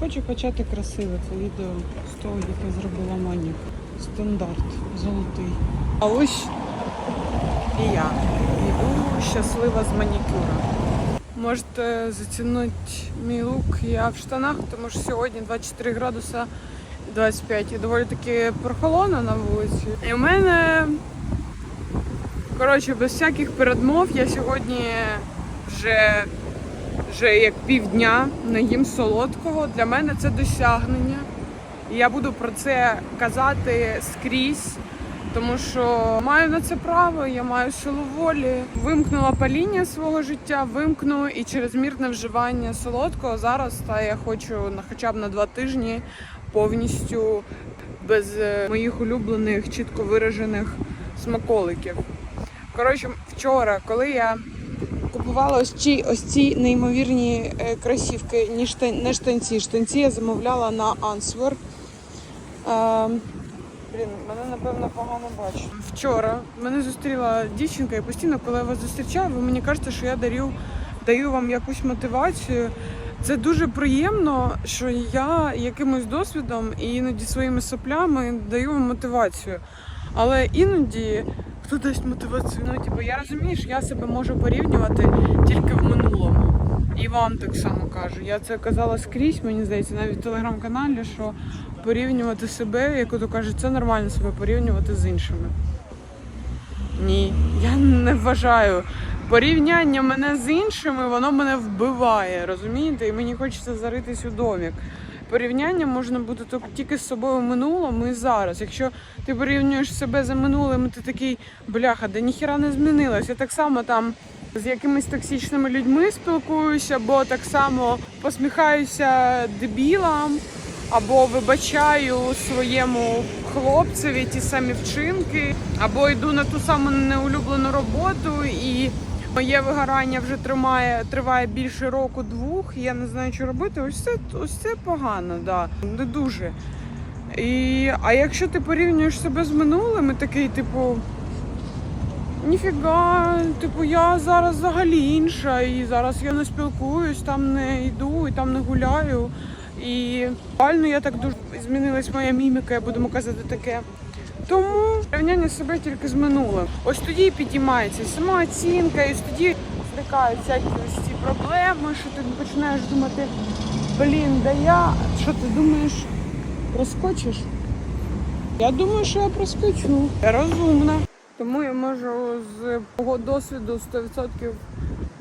Хочу почати красиве це відео з того, яке зробила Манік. Стандарт золотий. А ось і я йду щаслива з манікюра. Можете зацінити мій лук. Я в штанах, тому що сьогодні 24 градуса 25 і доволі таки прохолодно на вулиці. І у мене, коротше, без всяких передмов я сьогодні вже вже як півдня не їм солодкого. Для мене це досягнення. І я буду про це казати скрізь, тому що маю на це право, я маю силу волі. Вимкнула паління свого життя, вимкну і через мірне вживання солодкого зараз та я хочу на хоча б на два тижні повністю без е, моїх улюблених, чітко виражених смаколиків. Коротше, вчора, коли я купувала ось ці, ось ці неймовірні е, кросівки, ні штан, не штанці. Штанці я замовляла на Answer. Е, блін, мене напевно погано бачить. Вчора мене зустріла дівчинка, і постійно, коли я вас зустрічаю, ви мені кажете, що я дарю, даю вам якусь мотивацію. Це дуже приємно, що я якимось досвідом і іноді своїми соплями даю вам мотивацію. Але іноді хто дасть мотивацію? Ну, типу, я розумію, що я себе можу порівнювати тільки в минулому. І вам так само кажу. Я це казала скрізь, мені здається, навіть в телеграм-каналі, що порівнювати себе, як ото кажуть, це нормально себе порівнювати з іншими. Ні, я не вважаю. Порівняння мене з іншими, воно мене вбиває, розумієте? І мені хочеться заритись у домік. Порівняння можна бути тільки- з собою в минулому і зараз. Якщо ти порівнюєш себе за минулим, ти такий бляха, де ніхіра не змінилось. Я так само там з якимись токсичними людьми спілкуюся, або так само посміхаюся дебілам, або вибачаю своєму хлопцеві ті самі вчинки, або йду на ту саму неулюблену роботу і. Моє вигорання вже тримає, триває більше року двох. Я не знаю, що робити. Ось це ось це погано, да. не дуже. І, а якщо ти порівнюєш себе з минулим, такий, типу, ніфіга, типу, я зараз взагалі інша, і зараз я не спілкуюсь, там не йду і там не гуляю. І реально я так дуже змінилась моя міміка, я будемо казати таке. Тому порівняння себе тільки з минулим. Ось тоді підіймається самооцінка, і ось тоді зникають всякі ось ці проблеми, що ти починаєш думати, блін, да я що ти думаєш, проскочиш? Я думаю, що я проскочу. Я розумна. Тому я можу з мого досвіду 100%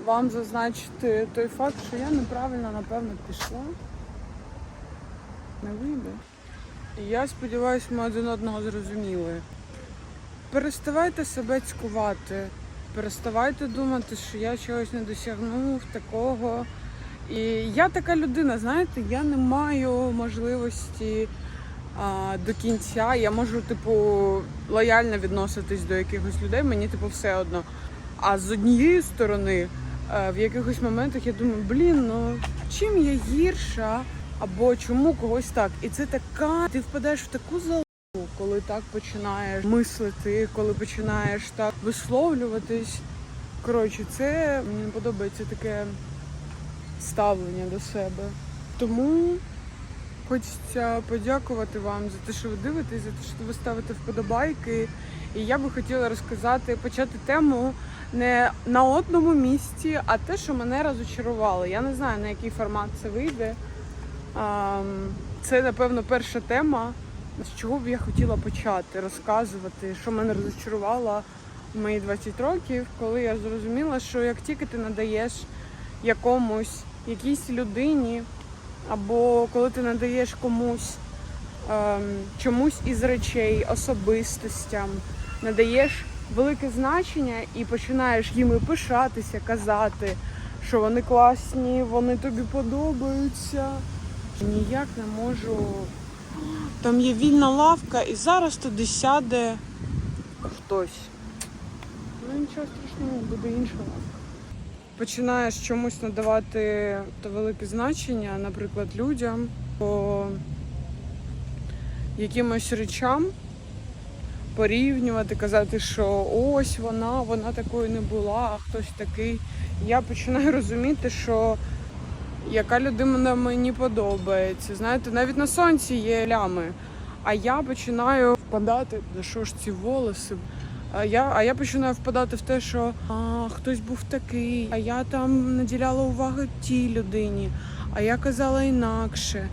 вам зазначити той факт, що я неправильно, напевно, пішла. Не вийде. Я сподіваюся, ми один одного зрозуміли. Переставайте себе цькувати, переставайте думати, що я чогось не досягнув такого. І я така людина, знаєте, я не маю можливості а, до кінця. Я можу, типу, лояльно відноситись до якихось людей, мені типу все одно. А з однієї сторони, е, в якихось моментах я думаю, блін, ну чим я гірша? Або чому когось так. І це така, ти впадаєш в таку залу, коли так починаєш мислити, коли починаєш так висловлюватись. Коротше, це мені подобається таке ставлення до себе. Тому хочеться подякувати вам за те, що ви дивитесь, за те, що ви ставите вподобайки. І я би хотіла розказати, почати тему не на одному місці, а те, що мене розочарувало. Я не знаю, на який формат це вийде. Це, напевно, перша тема, з чого б я хотіла почати розказувати, що мене розчарувало в мої 20 років, коли я зрозуміла, що як тільки ти надаєш якомусь якійсь людині, або коли ти надаєш комусь чомусь із речей, особистостям, надаєш велике значення і починаєш їми пишатися, казати, що вони класні, вони тобі подобаються. Ніяк не можу. Там є вільна лавка, і зараз туди сяде хтось. Ну нічого страшного, буде інша лавка. Починаєш чомусь надавати велике значення, наприклад, людям по якимось речам, порівнювати, казати, що ось вона, вона такою не була, а хтось такий. Я починаю розуміти, що яка людина мені подобається. Знаєте, навіть на сонці є лями. А я починаю впадати, да що ж ці волоси. А я, а я починаю впадати в те, що а, хтось був такий, а я там наділяла увагу тій людині, а я казала інакше.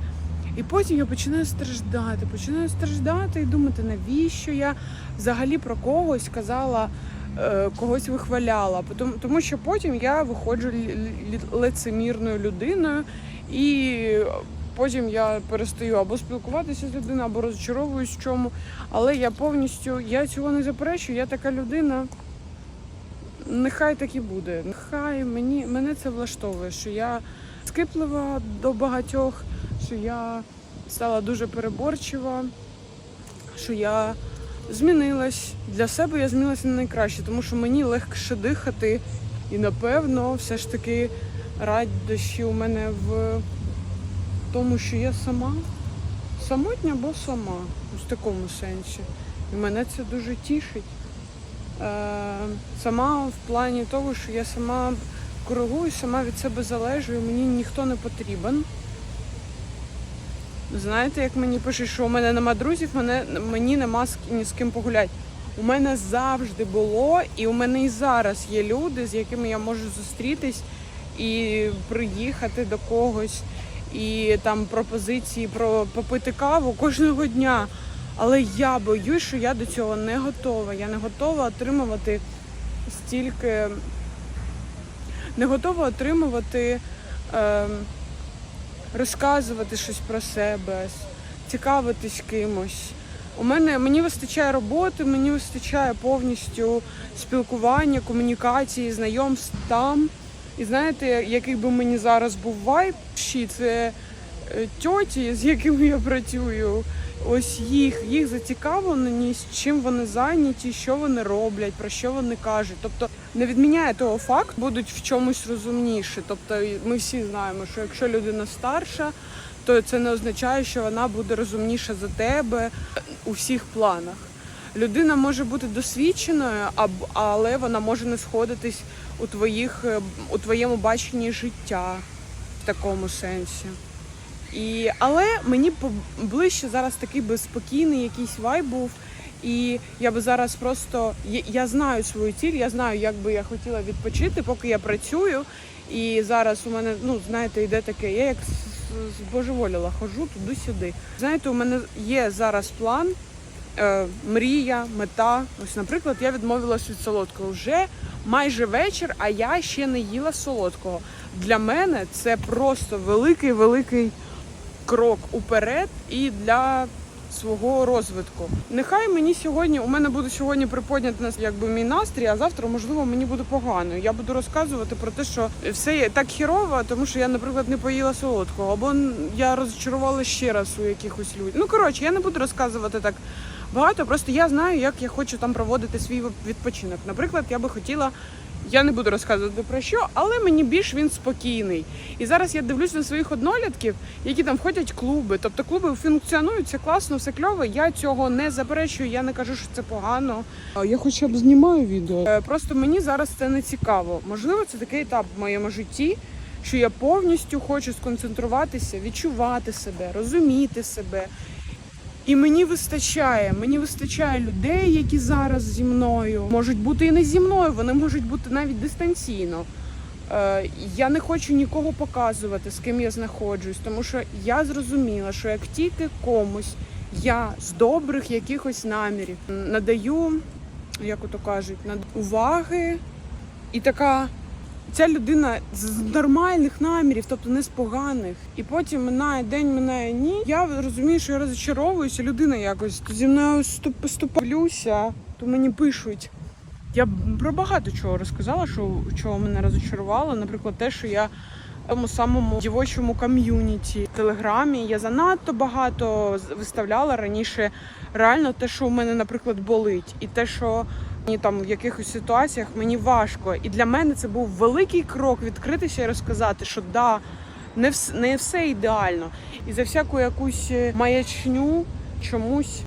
І потім я починаю страждати, починаю страждати і думати, навіщо я взагалі про когось казала, когось вихваляла. Тому, що потім я виходжу лицемірною людиною, і потім я перестаю або спілкуватися з людиною, або розчаровуюсь в чому. Але я повністю я цього не заперечую. Я така людина. Нехай так і буде. Нехай мені мене це влаштовує, що я скиплива до багатьох, що я стала дуже переборчива, що я змінилась. Для себе я змінилася на найкраще, тому що мені легше дихати, і напевно, все ж таки радощі у мене в тому, що я сама самотня, бо сама в такому сенсі. І мене це дуже тішить. Е, сама в плані того, що я сама коригую, сама від себе залежу, і мені ніхто не потрібен. Знаєте, як мені пишуть, що у мене нема друзів, мене, мені нема з, ні з ким погуляти. У мене завжди було, і у мене і зараз є люди, з якими я можу зустрітись і приїхати до когось, і там пропозиції про попити каву кожного дня. Але я боюсь, що я до цього не готова. Я не готова отримувати стільки, не готова отримувати, е, розказувати щось про себе, цікавитись кимось. У мене мені вистачає роботи, мені вистачає повністю спілкування, комунікації, знайомств там. І знаєте, який би мені зараз був вайб, це е, тьоті, з якими я працюю, ось їх, їх зацікавленість, чим вони зайняті, що вони роблять, про що вони кажуть. Тобто не відміняє того факту, будуть в чомусь розумніші. Тобто ми всі знаємо, що якщо людина старша, то це не означає, що вона буде розумніша за тебе у всіх планах. Людина може бути досвідченою, але вона може не сходитись у твоїх е, у твоєму баченні життя в такому сенсі. І, але мені ближче зараз такий би спокійний якийсь вайб був. І я би зараз просто я, знаю свою ціль, я знаю, як би я хотіла відпочити, поки я працюю. І зараз у мене, ну знаєте, йде таке, я як збожеволіла, хожу туди-сюди. Знаєте, у мене є зараз план, е, мрія, мета. Ось, наприклад, я відмовилась від солодкого вже майже вечір, а я ще не їла солодкого. Для мене це просто великий великий крок уперед і для свого розвитку. Нехай мені сьогодні, у мене буде сьогодні приподнятий якби мій настрій, а завтра, можливо, мені буде погано. Я буду розказувати про те, що все так хірово, тому що я, наприклад, не поїла солодкого, або я розчарувала ще раз у якихось людей. Ну коротше, я не буду розказувати так багато. Просто я знаю, як я хочу там проводити свій відпочинок. Наприклад, я би хотіла. Я не буду розказувати про що, але мені більш він спокійний. І зараз я дивлюсь на своїх однолітків, які там входять клуби. Тобто клуби функціонують, це класно, все кльово. Я цього не заперечую, я не кажу, що це погано. Я хоча б знімаю відео. Е, Просто мені зараз це не цікаво. Можливо, це такий етап в моєму житті, що я повністю хочу сконцентруватися, відчувати себе, розуміти себе. І мені вистачає, мені вистачає людей, які зараз зі мною можуть бути і не зі мною, вони можуть бути навіть дистанційно. Е, я не хочу нікого показувати, з ким я знаходжусь, тому що я зрозуміла, що як тільки комусь я з добрих якихось намірів надаю, як ото кажуть, над уваги, і така ця людина з нормальних намірів, тобто не з поганих, і потім минає день, минає ні. Я розумію, що я розчаровуюся. Людина якось зі мною ступ- ступлюся, то мені пишуть. Я про багато чого розказала, що чого мене розчарувало. Наприклад, те, що я тому самому дівочому ком'юніті в телеграмі я занадто багато виставляла раніше. Реально, те, що у мене, наприклад, болить, і те, що мені там в якихось ситуаціях мені важко. І для мене це був великий крок відкритися і розказати, що да, не вс- не все ідеально. І за всяку якусь е, маячню чомусь,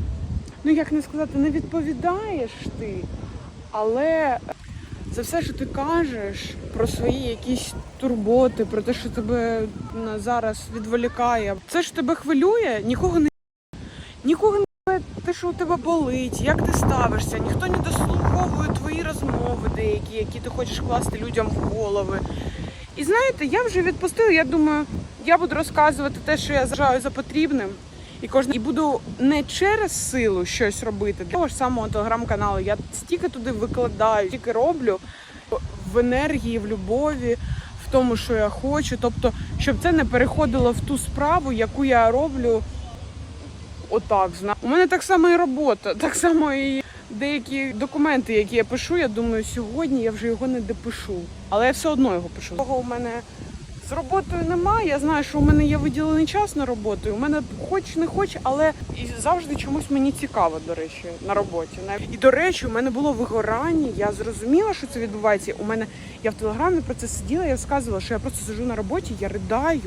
ну як не сказати, не відповідаєш ти. Але Це все, що ти кажеш про свої якісь турботи, про те, що тебе зараз відволікає. Це ж тебе хвилює, нікого не нікого не те, що у тебе болить, як ти ставишся, ніхто не дослуховує твої розмови деякі, які ти хочеш класти людям в голови. І знаєте, я вже відпустила. Я думаю, я буду розказувати те, що я вважаю за потрібним. І кожен і буду не через силу щось робити. Для того ж самого телеграм-каналу. Я стільки туди викладаю, стільки роблю в енергії, в любові, в тому, що я хочу. Тобто, щоб це не переходило в ту справу, яку я роблю отак. зна- У мене так само і робота, так само і деякі документи, які я пишу. Я думаю, сьогодні я вже його не допишу. Але я все одно його пишу. Того у мене з роботою немає. Я знаю, що у мене є виділений час на роботу. і У мене хоч не хоч, але і завжди чомусь мені цікаво, до речі, на роботі. І до речі, у мене було вигорання. Я зрозуміла, що це відбувається. У мене я в телеграмі про це сиділа. Я сказала, що я просто сиджу на роботі, я ридаю.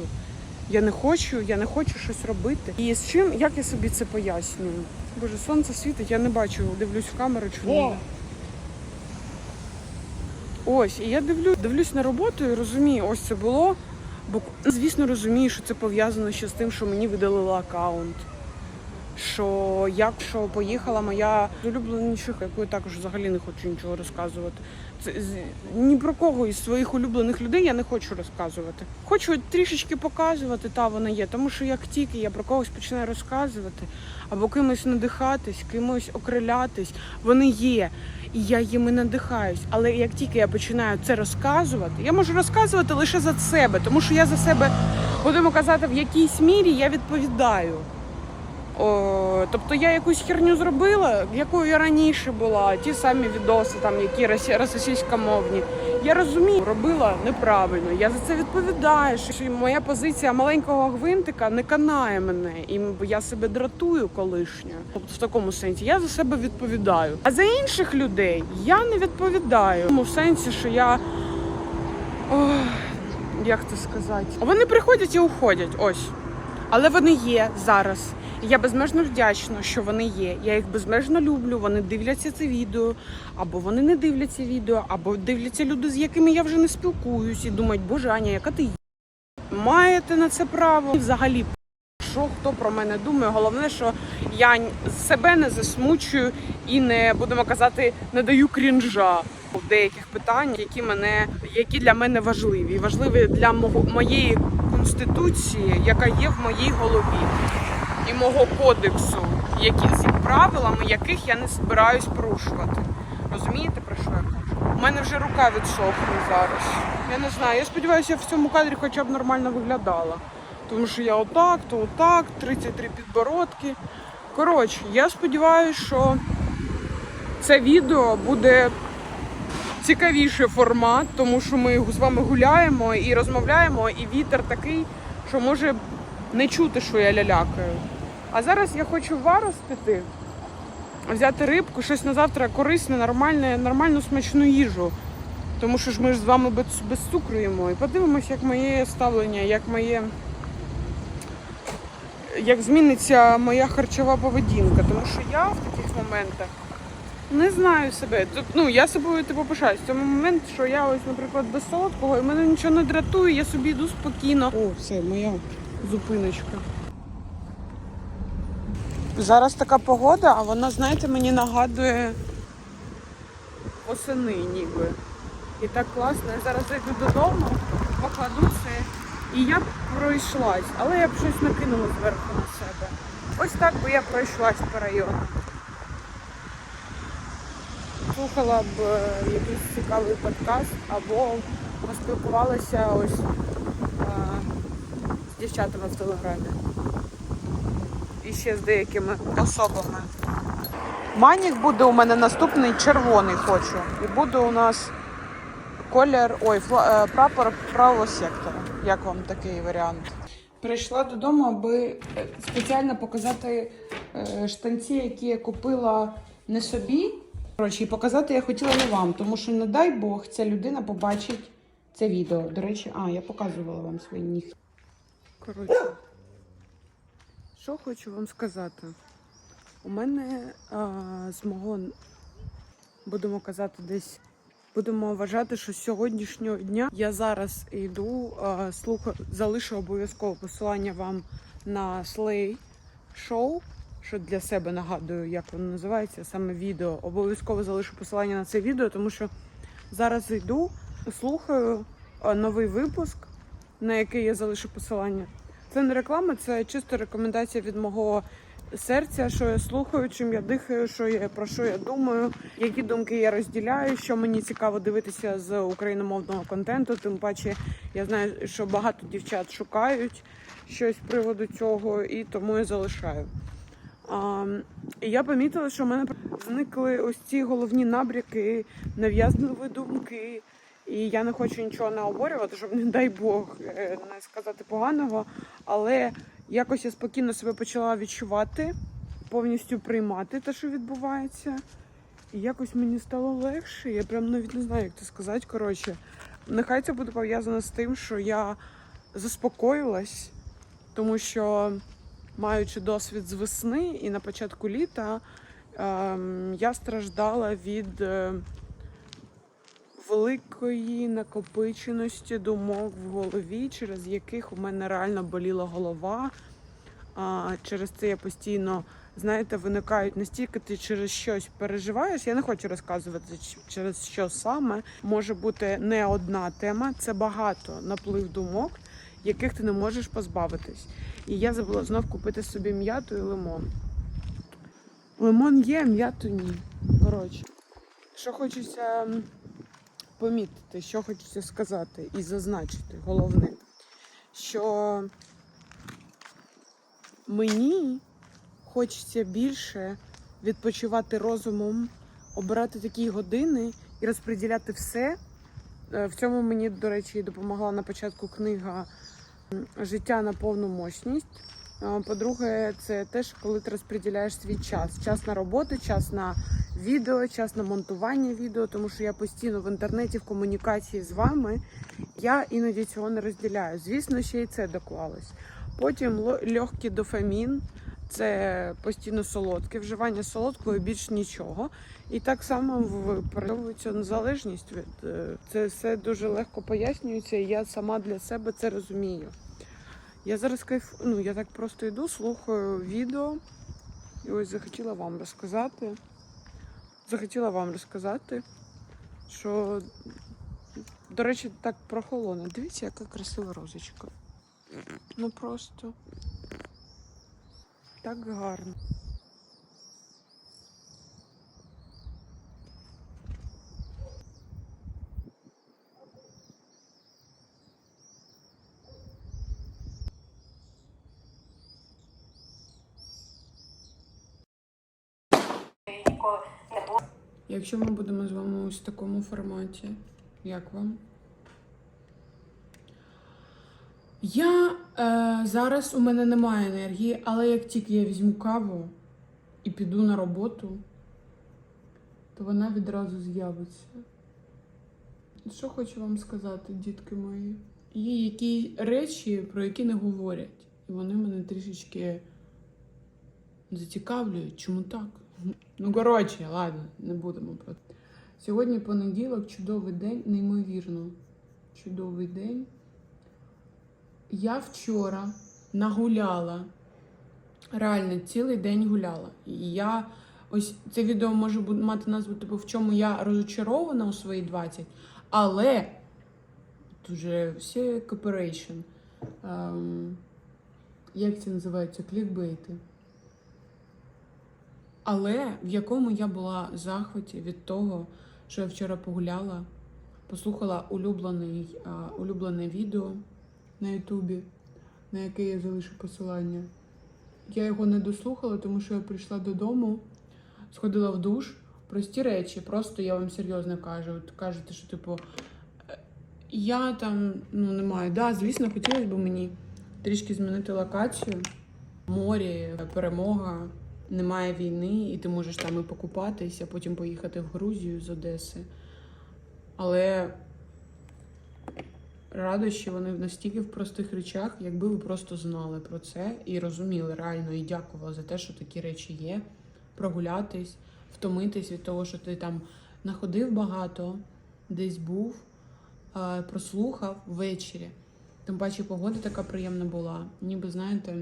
Я не хочу, я не хочу щось робити. І з чим, як я собі це пояснюю? Боже, сонце світить, я не бачу, дивлюсь в камеру, ні. Ось, і я дивлюсь, дивлюсь на роботу і розумію, ось це було. Бо звісно розумію, що це пов'язано ще з тим, що мені видалили аккаунт. Що як що поїхала моя улюбленіших, яку я також взагалі не хочу нічого розказувати. Ні про кого із своїх улюблених людей я не хочу розказувати. Хочу трішечки показувати, та вона є. Тому що як тільки я про когось починаю розказувати, або кимось надихатись, кимось окрилятись, вони є. І я їми надихаюсь. Але як тільки я починаю це розказувати, я можу розказувати лише за себе, тому що я за себе будемо казати, в якійсь мірі я відповідаю. Тобто я якусь херню зробила, якою я раніше була, ті самі відоси, там які росі- російськомовні. Я розумію, робила неправильно. Я за це відповідаю. Що моя позиція маленького гвинтика не канає мене, і я себе дратую колишньою. Тобто в такому сенсі я за себе відповідаю. А за інших людей я не відповідаю. Тому в сенсі, що я. Ох, як це сказати? Вони приходять і уходять. Ось. Але вони є зараз. Я безмежно вдячна, що вони є. Я їх безмежно люблю. Вони дивляться це відео, або вони не дивляться відео, або дивляться люди, з якими я вже не спілкуюсь, і думають, боже Аня, яка ти є?» маєте на це право. І взагалі, що хто про мене думає. Головне, що я себе не засмучую і не будемо казати, не даю крінжа в деяких питань, які мене які для мене важливі, важливі для моєї конституції, яка є в моїй голові, і мого кодексу, які з правилами яких я не збираюсь порушувати. Розумієте про що я кажу? У мене вже рука відсохне зараз. Я не знаю. Я сподіваюся, я в цьому кадрі хоча б нормально виглядала. Тому що я отак, то отак, 33 підбородки. Коротше, я сподіваюся, що це відео буде цікавіший формат, тому що ми з вами гуляємо і розмовляємо, і вітер такий, що може не чути, що я лялякаю. А зараз я хочу Варус піти, взяти рибку, щось на завтра корисне, нормальне, нормальну смачну їжу. Тому що ж ми ж з вами без, без цукру їмо. І подивимось, як моє ставлення, як моє. Як зміниться моя харчова поведінка. Тому що я в таких моментах не знаю себе. Ну, я собою типу пишаюсь. В цьому момент, що я ось, наприклад, без солодкого, і мене нічого не дратує, я собі йду спокійно. О, все, моя зупиночка. Зараз така погода, а вона, знаєте, мені нагадує осени ніби. І так класно. Я зараз зайду додому, покладу це. І я б пройшлась, але я б щось накинула зверху на себе. Ось так би я пройшлась по району. Слухала б е, якийсь цікавий подкаст або поспілкувалася ось е, з дівчатами в телеграмі. І ще з деякими особами. Манік буде у мене наступний червоний хочу. І буде у нас колір, ой, е, прапор правого сектора. Як вам такий варіант? Прийшла додому, аби е, спеціально показати е, штанці, які я купила не собі. Коротше, і показати я хотіла не вам, тому що, не дай Бог, ця людина побачить це відео. До речі, а, я показувала вам свої нігті. Коротше, що хочу вам сказати. У мене а, з мого, будемо казати, десь Будемо вважати, що з сьогоднішнього дня я зараз йду, е, слухаю, залишу обов'язково посилання вам на Slay шоу, що для себе нагадую, як воно називається, саме відео. Обов'язково залишу посилання на це відео, тому що зараз йду, слухаю новий випуск, на який я залишу посилання. Це не реклама, це чисто рекомендація від мого серця, що я слухаю, чим я дихаю, що я про що я думаю, які думки я розділяю, що мені цікаво дивитися з україномовного контенту. Тим паче я знаю, що багато дівчат шукають щось з приводу цього, і тому я залишаю. А, і я помітила, що в мене зникли ось ці головні набряки, нав'язливі думки. І я не хочу нічого наоборювати, щоб, не дай Бог, е, не сказати поганого. Але якось я спокійно себе почала відчувати, повністю приймати те, що відбувається. І якось мені стало легше. Я прям навіть не знаю, як це сказати. Коротше, нехай це буде пов'язано з тим, що я заспокоїлась, тому що, маючи досвід з весни і на початку літа, ем, я страждала від. Великої накопиченості думок в голові, через яких у мене реально боліла голова. А, через це я постійно, знаєте, виникають настільки ти через щось переживаєш. Я не хочу розказувати, через що саме може бути не одна тема, це багато наплив думок, яких ти не можеш позбавитись. І я забула знов купити собі м'яту і лимон. Лимон є, м'яту ні. Коротше, що хочеться помітити, що хочеться сказати і зазначити, головне, що мені хочеться більше відпочивати розумом, обирати такі години і розподіляти все. Е, В цьому мені, до речі, допомогла на початку книга Життя на повну мощність. По-друге, це теж коли ти розподіляєш свій час. Час на роботу, час на відео, час на монтування відео, тому що я постійно в інтернеті в комунікації з вами. Я іноді цього не розділяю. Звісно, ще й це доклалось. Потім легкий дофамін. Це постійно солодке, вживання солодкого і більш нічого. І так само випробується незалежність від е, це все дуже легко пояснюється, і я сама для себе це розумію. Я зараз кайф, ну я так просто йду, слухаю відео, і ось захотіла вам розказати. Захотіла вам розказати, що, до речі, так прохолодно. Дивіться, яка красива розочка. Ну просто так гарно. ніколи не було. Якщо ми будемо з вами ось в такому форматі, як вам? Я е, зараз у мене немає енергії, але як тільки я візьму каву і піду на роботу, то вона відразу з'явиться. Що хочу вам сказати, дітки мої? Є які речі, про які не говорять, і вони мене трішечки зацікавлюють. Чому так? Ну, коротше, ладно, не будемо про це. Сьогодні понеділок, чудовий день, неймовірно. Чудовий день. Я вчора нагуляла. Реально, цілий день гуляла. І я ось це відео може мати назву, типу, в чому я розочарована у свої 20, але тут же всі кооперейшн. Ем, як це називається? Клікбейти. Але в якому я була захваті від того, що я вчора погуляла, послухала улюблений, улюблене відео на Ютубі, на яке я залишу посилання. Я його не дослухала, тому що я прийшла додому, сходила в душ. Прості речі, просто я вам серйозно кажу. От кажете, що типу, е, я там ну не маю. Да, звісно, хотілося б мені трішки змінити локацію. Морі, перемога, немає війни, і ти можеш там і покупатися, потім поїхати в Грузію з Одеси. Але радощі вони настільки в простих речах, якби ви просто знали про це і розуміли реально і дякували за те, що такі речі є. Прогулятись, втомитись від того, що ти там находив багато, десь був, е, прослухав ввечері. Тим паче погода така приємна була. Ніби, знаєте,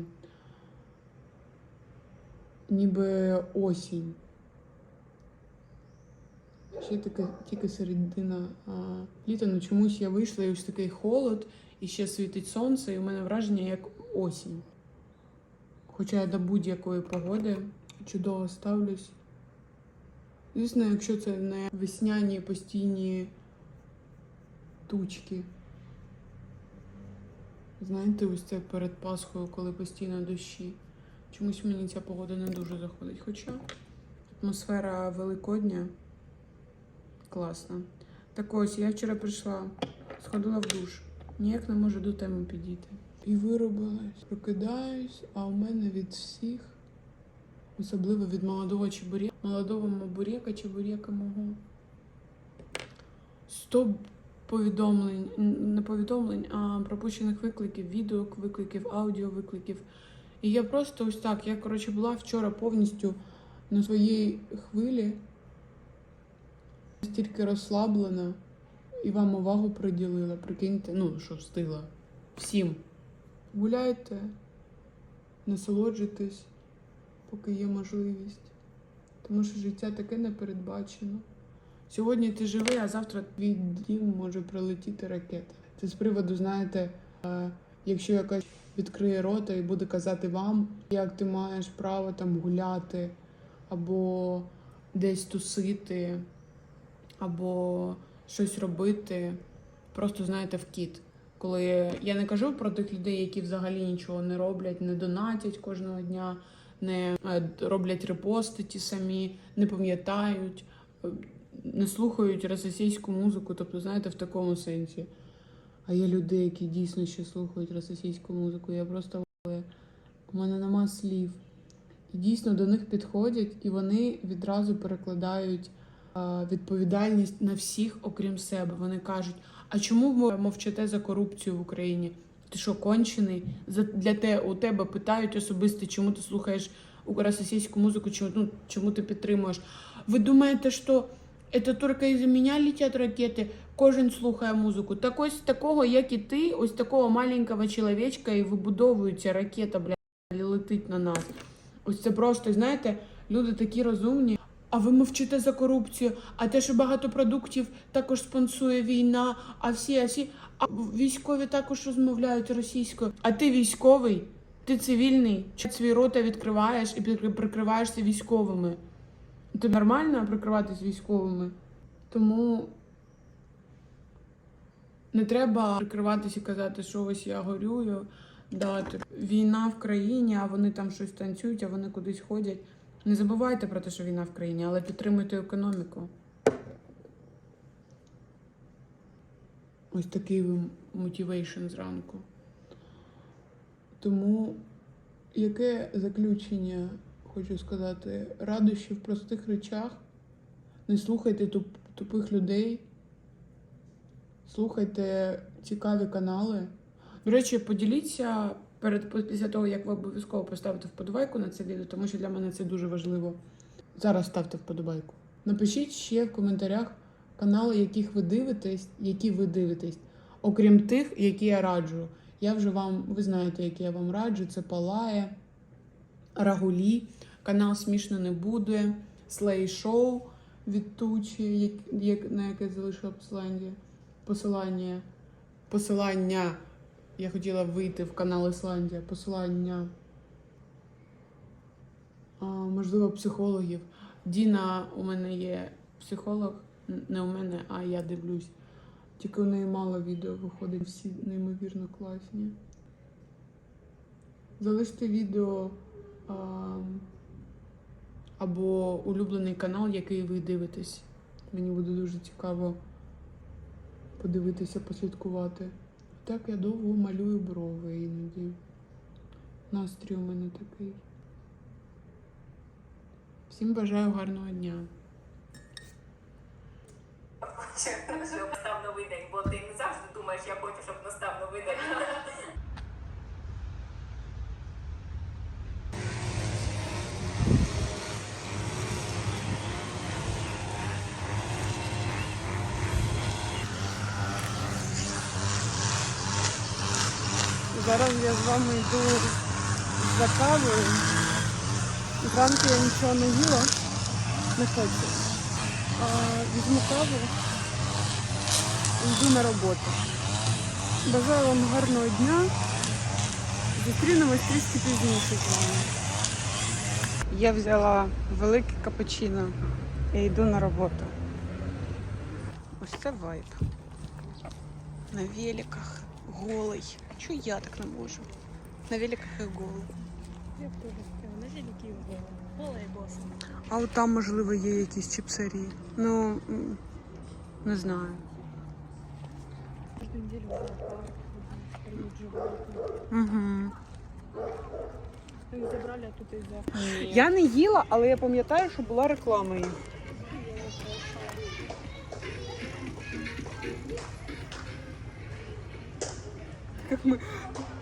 ніби осінь. Ще таке, тільки середина а, літа, ну чомусь я вийшла і ось такий холод, і ще світить сонце, і у мене враження як осінь. Хоча я до будь-якої погоди чудово ставлюсь. Звісно, якщо це не весняні постійні тучки. Знаєте, ось це перед Пасхою, коли постійно дощі. Чомусь мені ця погода не дуже заходить. Хоча атмосфера Великодня класна. Так ось, я вчора прийшла, сходила в душ. Ніяк не можу до теми підійти. І виробилась. Прокидаюсь, а у мене від всіх, особливо від молодого чебурека, молодого бурека чебурека мого. Сто повідомлень, не повідомлень, а пропущених викликів, відео викликів, аудіо викликів. І я просто ось так. Я, коротше, була вчора повністю на своїй хвилі, стільки розслаблена і вам увагу приділила. Прикиньте, ну що встигла. Всім. Гуляйте, насолоджуйтесь, поки є можливість. Тому що життя таке непередбачено. Сьогодні ти живий, а завтра твій дім може прилетіти ракета. Це з приводу, знаєте, е, якщо якась відкриє рота і буде казати вам, як ти маєш право там гуляти, або десь тусити, або щось робити, просто знаєте, в кіт. Коли я не кажу про тих людей, які взагалі нічого не роблять, не донатять кожного дня, не е, роблять репости ті самі, не пам'ятають, е, не слухають російську музику, тобто, знаєте, в такому сенсі. А є люди, які дійсно ще слухають російську музику. Я просто у мене нема слів. І дійсно до них підходять, і вони відразу перекладають відповідальність на всіх, окрім себе. Вони кажуть: а чому ви мовчите за корупцію в Україні? Ти що, кончений? За для те у тебе питають особисто, чому ти слухаєш російську музику, чому, ну, чому ти підтримуєш? Ви думаєте, що це тільки із мене летять ракети? Кожен слухає музику. Так ось такого, як і ти, ось такого маленького чоловічка і вибудовується ракета, бля, летить на нас. Ось це просто, знаєте, люди такі розумні. А ви мовчите за корупцію, а те, що багато продуктів також спонсує війна, а всі, а всі, а військові також розмовляють російською. А ти військовий, ти цивільний, чи свій рота відкриваєш і прикриваєшся військовими. Ти нормально прикриватись військовими? Тому не треба прикриватися і казати, що ось я горюю. Да, війна в країні, а вони там щось танцюють, а вони кудись ходять. Не забувайте про те, що війна в країні, але підтримуйте економіку. Ось такий мотивейшн зранку. Тому яке заключення хочу сказати? Радощі в простих речах. Не слухайте туп, тупих людей. Слухайте цікаві канали. До речі, поділіться перед після того, як ви обов'язково поставите вподобайку на це відео, тому що для мене це дуже важливо. Зараз ставте вподобайку. Напишіть ще в коментарях канали, яких ви дивитесь, які ви дивитесь, окрім тих, які я раджу. Я вже вам, ви знаєте, які я вам раджу. Це Палає, Рагулі, канал Смішно не буде, Слей Шоу від Тучі, як, як, на яке залишила посилання. Посилання. Посилання. Я хотіла вийти в канал Ісландія. Посилання. А, можливо, психологів. Діна у мене є психолог. Не у мене, а я дивлюсь. Тільки у неї мало відео виходить, всі неймовірно класні. Залиште відео а, або улюблений канал, який ви дивитесь. Мені буде дуже цікаво подивитися, послідкувати. Так я довго малюю брови іноді. Настрій у мене такий. Всім бажаю гарного дня. Щоб настав новий день, бо ти не завжди думаєш, я хочу, щоб настав новий день. Зараз я з вами йду за кавою. Зранку я нічого не їла, не хочу. А, візьму каву і йду на роботу. Бажаю вам гарного дня. Зустрінемось трішки пізніше з вами. Я взяла велике капучино і йду на роботу. Ось це вайб. На великах, голий. Чого я так не можу? На великах і голий. Я б теж хотіла на великий голий. Голий бос. А от там, можливо, є якісь чіпсарі. Ну, не знаю. Кожну неділю. Угу. Їх забрали, а тут і за. Я не їла, але я пам'ятаю, що була реклама їх. Как мы,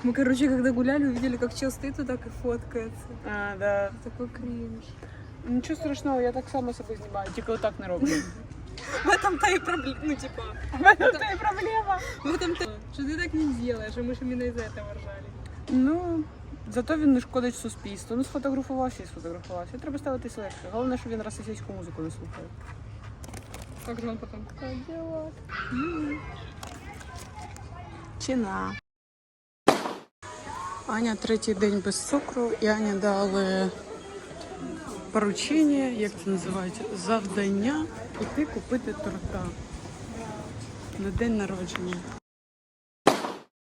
мы, короче, когда гуляли, увидели, как чел стоит вот так и фоткается. А, да. Такой кринж. Нічого страшного, я так само себе знімаю, тільки отак не роблю. В этом-то и проблема, ну, типа, В мене це і проблема. в этом-то, что ты так не делаешь, а мы же именно из этого ржали. Ну, зато він не шкодить суспільству. Ну, сфотографувався і сфотографувався. Треба ставитись легше. Головне, щоб він російську музику не слухає. Как же он потом? Как дела? Чина. Аня третій день без цукру, і Аня дали поручення, як це називається, завдання піти купити торта на день народження.